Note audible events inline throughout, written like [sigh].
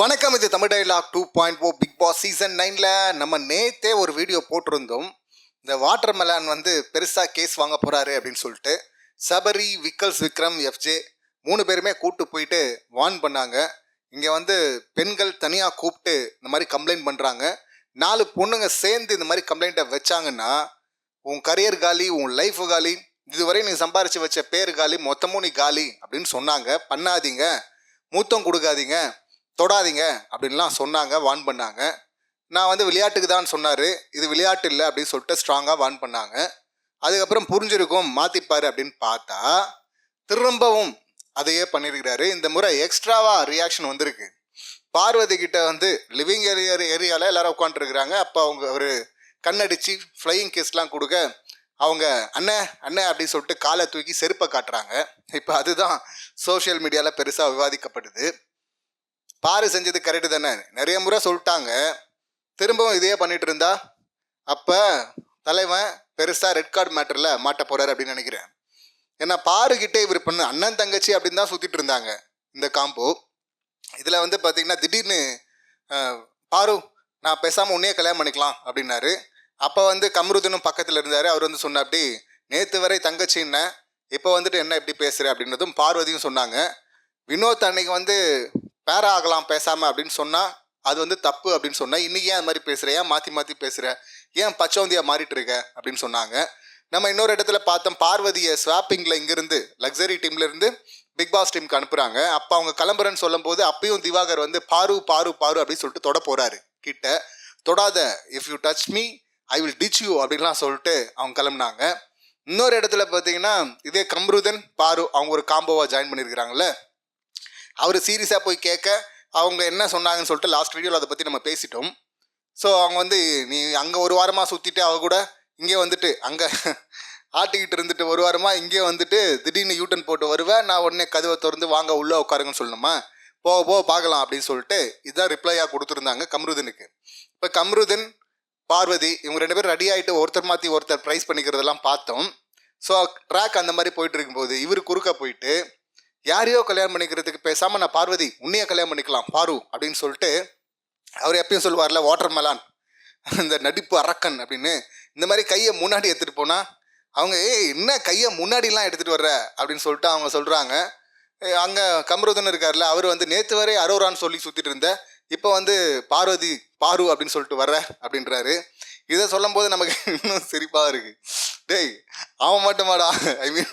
வணக்கம் இது Tamil dialogue two point O Bigg Boss season நைனில் நம்ம நேத்தே ஒரு வீடியோ போட்டிருந்தோம். இந்த வாட்டர் மெலான் வந்து பெருசாக கேஸ் வாங்க போகிறாரு அப்படின்னு சொல்லிட்டு சபரி விக்கல்ஸ் விக்ரம் எஃப்ஜே மூணு பேருமே கூப்பிட்டு போயிட்டு வார்ன் பண்ணாங்க. இங்கே வந்து பெண்கள் தனியாக கூப்பிட்டு இந்த மாதிரி கம்ப்ளைண்ட் பண்ணுறாங்க நாலு பொண்ணுங்க சேர்ந்து இந்த மாதிரி கம்ப்ளைண்ட்டை வச்சாங்கன்னா உன் கரியர் காலி உன் லைஃப் காலி இதுவரை நீ சம்பாரிச்சு வச்ச பேர் காலி மொத்தமும் நீ காலி அப்படின்னு சொன்னாங்க. பண்ணாதீங்க. மூத்தம் கொடுக்காதீங்க. தொடாதீங்க அப்படின்லாம் சொன்னாங்க வார்ன் பண்ணாங்க. நான் வந்து விளையாட்டுக்கு தான் சொன்னார். இது விளையாட்டு இல்லை அப்படின்னு சொல்லிட்டு ஸ்ட்ராங்காக வார்ன் பண்ணாங்க. அதுக்கப்புறம் புரிஞ்சிருக்கும் மாற்றிப்பார் அப்படின்னு பார்த்தா திரும்பவும் அதையே பண்ணியிருக்கிறாரு இந்த முறை எக்ஸ்ட்ராவாக ரியாக்ஷன் வந்திருக்கு. பார்வதி கிட்ட வந்து லிவிங் ஏரியா ஏரியாவில் எல்லாரும் உட்காந்துருக்குறாங்க அப்போ அவங்க ஒரு கண்ணடிச்சு ஃப்ளையிங் கேஸ்லாம் கொடுக்க அவங்க அண்ணே அண்ணே அப்படின்னு சொல்லிட்டு காலை தூக்கி செருப்பை காட்டுறாங்க. இப்போ அதுதான் சோஷியல் மீடியாவில் பெருசாக விவாதிக்கப்படுது. பாரு செஞ்சது கரெக்டு தானே. நிறைய முறை சொல்லிட்டாங்க. திரும்பவும் இதையே பண்ணிட்டு இருந்தா? அப்போ தலைவன் பெருசாக ரெட் கார்டு மேட்டரில் மாட்ட போறாரு அப்படின்னு நினைக்கிறேன். ஏன்னா பாருக்கிட்டே இவர் பண்ண அண்ணன் தங்கச்சி அப்படின்னு தான் சுற்றிட்டு இருந்தாங்க இந்த காம்போ இதில் வந்து பார்த்தீங்கன்னா திடீர்னு பாரு நான் பேசாமல் உன்னையே கல்யாணம் பண்ணிக்கலாம் அப்படின்னாரு. அப்போ வந்து கம்ருதனும் பக்கத்தில் இருந்தார். அவர் வந்து சொன்ன அப்படி நேற்று வரை தங்கச்சி என்ன? இப்போ வந்துட்டு என்ன இப்படி பேசுகிற அப்படின்றதும் பார்வதியும் சொன்னாங்க. வினோத் அன்னைக்கு வந்து பேரா ஆகலாம் பேசாமல் அப்படின்னு சொன்னால் அது வந்து தப்பு அப்படின்னு சொன்னா இன்னைக்கு ஏன் அது மாதிரி பேசுகிற ஏன் மாற்றி மாற்றி பேசுகிற ஏன் பச்சவந்தியா மாறிட்டு இருக்க? அப்படின்னு சொன்னாங்க. நம்ம இன்னொரு இடத்துல பார்த்தோம் பார்வதியை ஸ்வாப்பிங்கில் இங்கிருந்து லக்ஸரி டீம்ல இருந்து பிக் பாஸ் டீமுக்கு அனுப்புகிறாங்க அப்போ அவங்க கிளம்புறேன்னு சொல்லும்போது அப்பயும் திவாகர் வந்து பாரு பாரு பாரு அப்படின்னு சொல்லிட்டு தொட போகிறாரு கிட்ட தொடாத if you touch me I will ditch you அப்படின்லாம் சொல்லிட்டு அவங்க கிளம்புனாங்க. இன்னொரு இடத்துல பார்த்தீங்கன்னா இதே கம்ருதன் பாரு அவங்க ஒரு காம்போவாக ஜாயின் பண்ணியிருக்கிறாங்கல்ல? அவர் சீரியஸாக போய் கேட்க அவங்க என்ன சொன்னாங்கன்னு சொல்லிட்டு லாஸ்ட் வீடியோவில் அதை பற்றி நம்ம பேசிட்டோம். ஸோ அவங்க வந்து நீ அங்கே ஒரு வாரமாக சுற்றிட்டு அவ கூட இங்கே வந்துட்டு அங்கே [laughs] ஆட்டிக்கிட்டு இருந்துட்டு ஒரு வாரமாக இங்கே வந்துட்டு திடீர்னு யூட்டன் போட்டு வருவேன் நான் உடனே கதவை திறந்து வாங்க உள்ளே உட்காருங்கன்னு சொல்லணுமா? போக போக பார்க்கலாம் அப்படின்னு சொல்லிட்டு இதுதான் ரிப்ளையாக கொடுத்துருந்தாங்க கம்ருதனுக்கு. இப்போ கம்ருதன் பார்வதி இவங்க ரெண்டு பேரும் ரெடி ஆகிட்டு ஒருத்தர் மாற்றி ஒருத்தர் ப்ரைஸ் பண்ணிக்கிறதெல்லாம் பார்த்தோம். ஸோ ட்ராக் அந்த மாதிரி போயிட்டு இருக்கும்போது இவர் குறுக்க போயிட்டு யாரையோ கல்யாணம் பண்ணிக்கிறதுக்கு பேசாமல் நான் பார்வதி உன்னையே கல்யாணம் பண்ணிக்கலாம் பாரு அப்படின்னு சொல்லிட்டு அவர் எப்பயும் சொல்லுவார்ல வாட்டர் மெலான் இந்த நடிப்பு அரக்கன் அப்படின்னு. இந்த மாதிரி கையை முன்னாடி எடுத்துகிட்டு போனால் அவங்க ஏய் என்ன கையை முன்னாடிலாம் எடுத்துகிட்டு வர்ற? அப்படின்னு சொல்லிட்டு அவங்க சொல்கிறாங்க அங்கே கமருதன் இருக்கார்ல அவர் வந்து நேற்று வரை அரோரான்னு சொல்லி சுற்றிட்டு இருந்த இப்போ வந்து பார்வதி பாரு அப்படின்னு சொல்லிட்டு வர்ற அப்படின்றாரு. இதை சொல்லும்போது நமக்கு [laughs] இன்னும் சிரிப்பாக இருக்குது டேய் அவன் மட்டுமாடா ஐ மீன்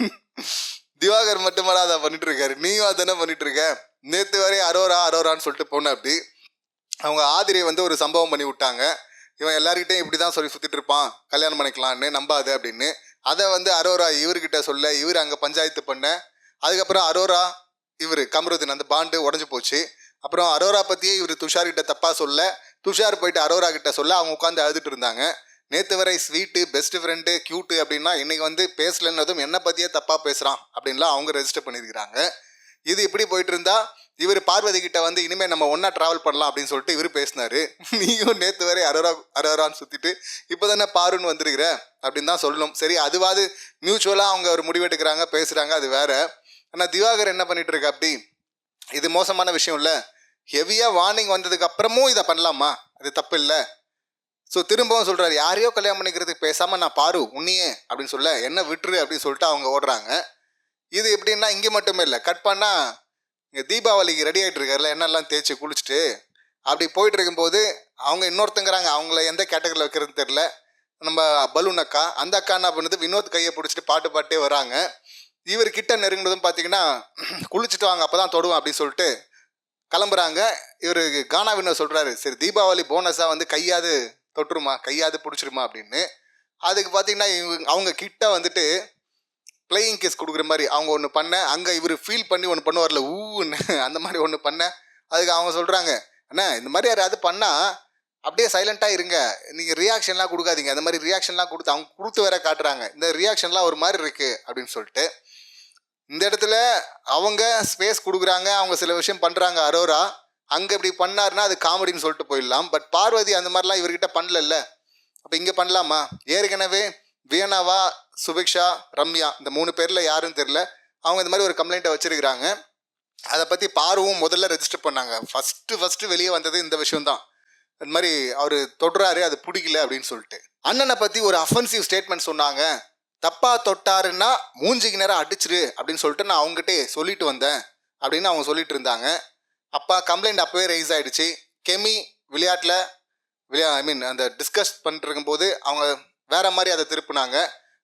திவாகர் மட்டுமாடா அதை பண்ணிட்டு இருக்காரு நீயும் அதானே பண்ணிட்டு இருக்க நேற்று வரை அரோரா அரோரான்னு சொல்லிட்டு போன அப்படி. அவங்க ஆதிரியை வந்து ஒரு சம்பவம் பண்ணி விட்டாங்க. இவன் எல்லார்கிட்டையும் இப்படி தான் சொல்லி சுற்றிட்டு இருப்பான். கல்யாணம் பண்ணிக்கலான்னு நம்பாது அப்படின்னு. அதை வந்து அரோரா இவர்கிட்ட சொல்ல இவர் அங்கே பஞ்சாயத்து பண்ண. அதுக்கப்புறம் அரோரா இவர் கமருதீன் அந்த பாண்டு உடஞ்சி போச்சு. அப்புறம் அரோரா பற்றியே இவர் துஷார்கிட்ட தப்பாக சொல்ல துஷார் போயிட்டு அரோரா கிட்ட சொல்ல அவங்க உட்காந்து அழுதுட்டு இருந்தாங்க. நேற்று வரை ஸ்வீட்டு பெஸ்ட் ஃப்ரெண்டு க்யூட்டு அப்படின்னா இன்னைக்கு வந்து பேசலன்னதும் என்னை பற்றியே தப்பாக பேசுகிறான் அப்படின்லாம் அவங்க ரெஜிஸ்டர் பண்ணியிருக்கிறாங்க. இது இப்படி போயிட்டு இருந்தா இவர் பார்வதி கிட்ட வந்து இனிமே நம்ம ஒன்றா டிராவல் பண்ணலாம் அப்படின்னு சொல்லிட்டு இவர் பேசினாரு. நீயும் நேத்து வரை அரோரா அரோரான்னு சுத்திட்டு இப்போதானே பாருன்னு வந்திருக்கிற அப்படின்னு தான் சொல்லணும். சரி அதுவாது மியூச்சுவலா அவங்க ஒரு முடிவெடுக்கிறாங்க பேசுறாங்க அது வேற. ஆனால் திவாகர் என்ன பண்ணிட்டு இருக்க அப்படி? இது மோசமான விஷயம் இல்லை. ஹெவியா வார்னிங் வந்ததுக்கு அப்புறமும் இதை பண்ணலாமா? அது தப்பு இல்லை. ஸோ திரும்பவும் சொல்கிறார் யாரையோ கல்யாணம் பண்ணிக்கிறதுக்கு பேசாமல் நான் பாரு உன்னையே அப்படின்னு சொல்ல என்ன விட்டுரு அப்படின்னு சொல்லிட்டு அவங்க ஓடுறாங்க. இது எப்படின்னா இங்கே மட்டுமே இல்லை கட் பண்ணால் இங்கே தீபாவளிக்கு ரெடி ஆகிட்டு இருக்காருல என்னெல்லாம் தேய்ச்சி குளிச்சுட்டு அப்படி போயிட்டு இருக்கும்போது அவங்க இன்னொருத்தங்கிறாங்க அவங்கள எந்த கேட்டகரியில் வைக்கிறதுன்னு தெரில நம்ம பலூன் அக்கா அந்த அக்கா என்ன பண்ணுது வினோத் கையை பிடிச்சிட்டு பாட்டு பாட்டே வராங்க. இவர் கிட்ட நெருங்கினதும் பார்த்தீங்கன்னா குளிச்சுட்டு வாங்க அப்போ தான் தொடுவோம் அப்படின்னு சொல்லிட்டு கிளம்புறாங்க. இவர் கானா வினோத் சொல்கிறாரு சரி தீபாவளி போனஸாக வந்து கையாவது தொட்டுருமா? கையாது பிடிச்சிருமா? அப்படின்னு. அதுக்கு பார்த்தீங்கன்னா இவங்க அவங்க கிட்ட வந்துட்டு பிளேயிங் கேஸ் கொடுக்குற மாதிரி அவங்க ஒன்று பண்ண அங்கே இவர் ஃபீல் பண்ணி ஒன்று பண்ணுவார்ல ஊன்னு அந்த மாதிரி ஒன்று பண்ண அதுக்கு அவங்க சொல்கிறாங்க அண்ணா இந்த மாதிரி யாராவது பண்ணால் அப்படியே சைலண்ட்டாக இருங்க. நீங்கள் ரியாக்ஷன்லாம் கொடுக்காதீங்க. அந்த மாதிரி ரியாக்ஷன்லாம் கொடுத்து அவங்க கொடுத்து வேற காட்டுறாங்க. இந்த ரியாக்ஷன்லாம் ஒரு மாதிரி இருக்குது அப்படின்னு சொல்லிட்டு இந்த இடத்துல அவங்க ஸ்பேஸ் கொடுக்குறாங்க. அவங்க சில விஷயம் பண்ணுறாங்க அரோரா. அங்கே இப்படி பண்ணாருன்னா அது காமெடின்னு சொல்லிட்டு போயிடலாம். பட் பார்வதி அந்த மாதிரிலாம் இவர்கிட்ட பண்ணலல்ல. அப்போ இங்கே பண்ணலாமா? ஏற்கனவே வியனாவா சுபிக்ஷா ரம்யா இந்த மூணு பேரில் யாருன்னு தெரில அவங்க இந்த மாதிரி ஒரு கம்ப்ளைண்ட்டை வச்சிருக்கிறாங்க. அதை பற்றி பார்வும் முதல்ல ரெஜிஸ்டர் பண்ணாங்க. ஃபஸ்ட்டு ஃபஸ்ட்டு வெளியே வந்தது இந்த விஷயம்தான். இந்த மாதிரி அவர் தொடுறாரு அது பிடிக்கல அப்படின்னு சொல்லிட்டு. அண்ணனை பற்றி ஒரு அஃபென்சிவ் ஸ்டேட்மெண்ட் சொன்னாங்க. தப்பாக தொட்டாருன்னா மூஞ்சிக்கு நேரம் அடிச்சிரு அப்படின்னு சொல்லிட்டு நான் அவங்ககிட்டே சொல்லிட்டு வந்தேன் அப்படின்னு அவங்க சொல்லிட்டு இருந்தாங்க. அப்பா கம்ப்ளைண்ட் அப்போவே ரைஸ் ஆகிடுச்சு கெமி விளையாட்டில் விளையா ஐ மீன் அந்த டிஸ்கஸ் பண்ணிட்டு போது அவங்க வேற மாதிரி அதை திருப்பினாங்க.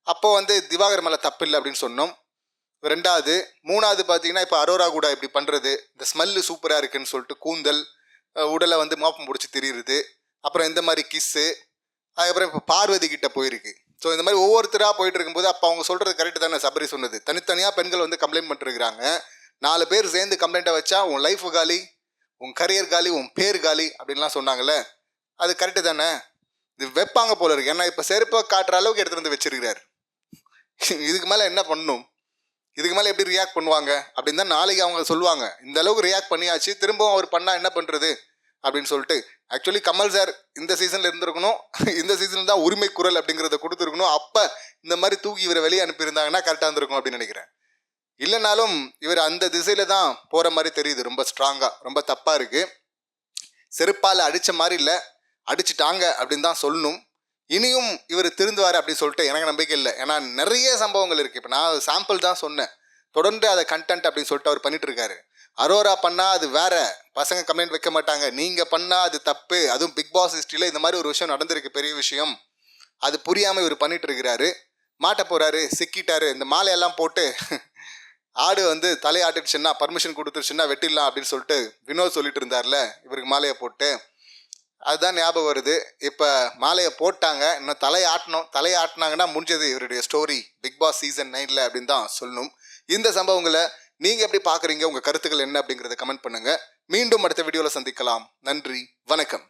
அப்போ வந்து திவாகர் மேலே தப்பு இல்லை அப்படின்னு சொன்னோம். ரெண்டாவது மூணாவது பார்த்தீங்கன்னா இப்போ அரோரா கூட இப்படி பண்ணுறது இந்த ஸ்மெல்லு சூப்பராக இருக்குன்னு சொல்லிட்டு கூந்தல் உடலை வந்து மாப்பம் பிடிச்சி திரியுறது. அப்புறம் இந்த மாதிரி கிஸ்ஸு அதுக்கப்புறம் இப்போ பார்வதி கிட்ட போயிருக்கு. ஸோ இந்த மாதிரி ஒவ்வொருத்தராக போயிட்டு இருக்கும்போது அப்போ அவங்க சொல்கிறது கரெக்டு தானே சபரி சொன்னது. தனித்தனியாக பெண்கள் வந்து கம்ப்ளைண்ட் பண்ணிருக்கிறாங்க நாலு பேர் சேர்ந்து கம்ப்ளைண்ட்டை வச்சா உன் லைஃப் காலி உன் கரியர் காலி உன் பேர் காலி அப்படின்லாம் சொன்னாங்கல்ல. அது கரெக்டு தானே? இது வைப்பாங்க போல இருக்கு. ஏன்னா இப்போ செருப்பை காட்டுற அளவுக்கு எடுத்துகிட்டு வந்து வச்சிருக்கிறார். இதுக்கு மேலே என்ன பண்ணணும் இதுக்கு மேலே எப்படி ரியாக்ட் பண்ணுவாங்க? அப்படின்னு தான் நாளைக்கு அவங்க சொல்லுவாங்க. இந்த அளவுக்கு ரியாக்ட் பண்ணியாச்சு திரும்பவும் அவர் பண்ணால் என்ன பண்ணுறது அப்படின்னு சொல்லிட்டு ஆக்சுவலி கமல் சார் இந்த சீசனில் இருந்திருக்கணும். இந்த சீசனில் தான் உரிமை குரல் அப்படிங்கிறத கொடுத்துருக்கணும். அப்போ இந்த மாதிரி தூக்கி இவரை வெளியே அனுப்பியிருந்தாங்கன்னா கரெக்டாக இருந்திருக்கும் அப்படின்னு நினைக்கிறேன். இல்லைனாலும் இவர் அந்த திசையில தான் போகிற மாதிரி தெரியுது. ரொம்ப ஸ்ட்ராங்காக ரொம்ப தப்பாக இருக்குது செருப்பால் அடித்த மாதிரி இல்லை. அடிச்சுட்டாங்க அப்படின்னு தான் சொல்லணும். இனியும் இவர் திருந்துவார் அப்படின்னு சொல்லிட்டு எனக்கு நம்பிக்கை இல்லை. ஏன்னா நிறைய சம்பவங்கள் இருக்குது இப்போ நான் சாம்பிள் தான் சொன்னேன். தொடர்ந்து அதை கண்டென்ட் அப்படின்னு சொல்லிட்டு அவர் பண்ணிட்டு இருக்காரு. அரோரா பண்ணால் அது வேற. பசங்க கம்ப்ளைண்ட் வைக்க மாட்டாங்க. நீங்கள் பண்ணால் அது தப்பு. அதுவும் பிக் பாஸ் ஹிஸ்ட்ரியில் இந்த மாதிரி ஒரு விஷயம் நடந்திருக்கு. பெரிய விஷயம். அது புரியாமல் இவர் பண்ணிட்டு இருக்கிறாரு. மாட்ட போகிறாரு சிக்கிட்டாரு. இந்த மாலையெல்லாம் போட்டு ஆடு வந்து தலையாட்டுச்சுன்னா பர்மிஷன் கொடுத்துருச்சுன்னா வெட்டிடலாம் அப்படின்னு சொல்லிட்டு வினோத் சொல்லிட்டு இருந்தார்ல இவருக்கு மாலையை போட்டு. அதுதான் ஞாபகம் வருது. இப்போ மாலையை போட்டாங்க இன்னும் தலையாட்டணும் தலையாட்டினாங்கன்னா முடிஞ்சது இவருடைய ஸ்டோரி பிக் பாஸ் சீசன் நைனில் அப்படின்னு தான் சொல்லணும். இந்த சம்பவங்களை நீங்கள் எப்படி பார்க்குறீங்க? உங்கள் கருத்துக்கள் என்ன அப்படிங்கிறத கமெண்ட் பண்ணுங்கள் மீண்டும் அடுத்த வீடியோவில் சந்திக்கலாம். நன்றி வணக்கம்.